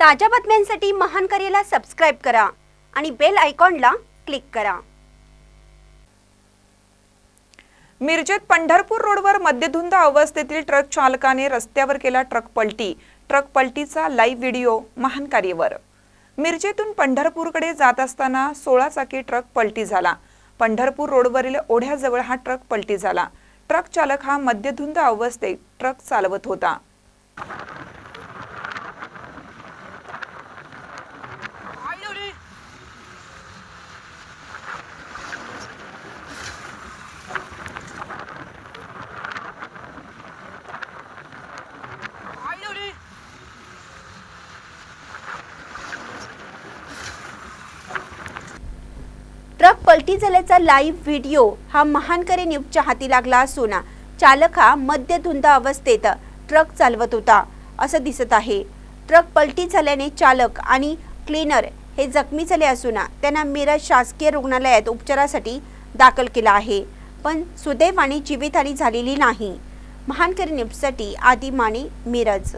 ताज्या बातम्यांसाठी महान करेला सबस्क्राईब करा आणि बेल आयकॉनला क्लिक करा. मिरजेत पंढरपूर रोडवर मद्यधुंद अवस्थेतील ट्रक चालकाने रस्त्यावर केला ट्रक पलटी. ट्रक पलटीचा लाईव्ह व्हिडिओ महान कार्यवर. मिरजेतून पंढरपूरकडे जात असताना सोळा चाकी ट्रक पलटी झाला. पंढरपूर रोडवरील ओढ्याजवळ हा ट्रक पलटी झाला. ट्रक चालक हा मद्यधुंद अवस्थेत ट्रक चालवत होता ट्रक पलटी झाल्याचा लाईव्ह व्हिडिओ हा महानकरे न्यूजच्या हाती लागला असून चालक हा मद्यधुंद अवस्थेत ट्रक चालवत होता. असं दिसत आहे. ट्रक पलटी झाल्याने चालक आणि क्लीनर हे जखमी झाले असून त्यांना मिरज शासकीय रुग्णालयात उपचारासाठी दाखल केला आहे. पण सुदैवाने जीवितहानी झालेली नाही. महानकरी न्यूजसाठी आदी माने मिरज.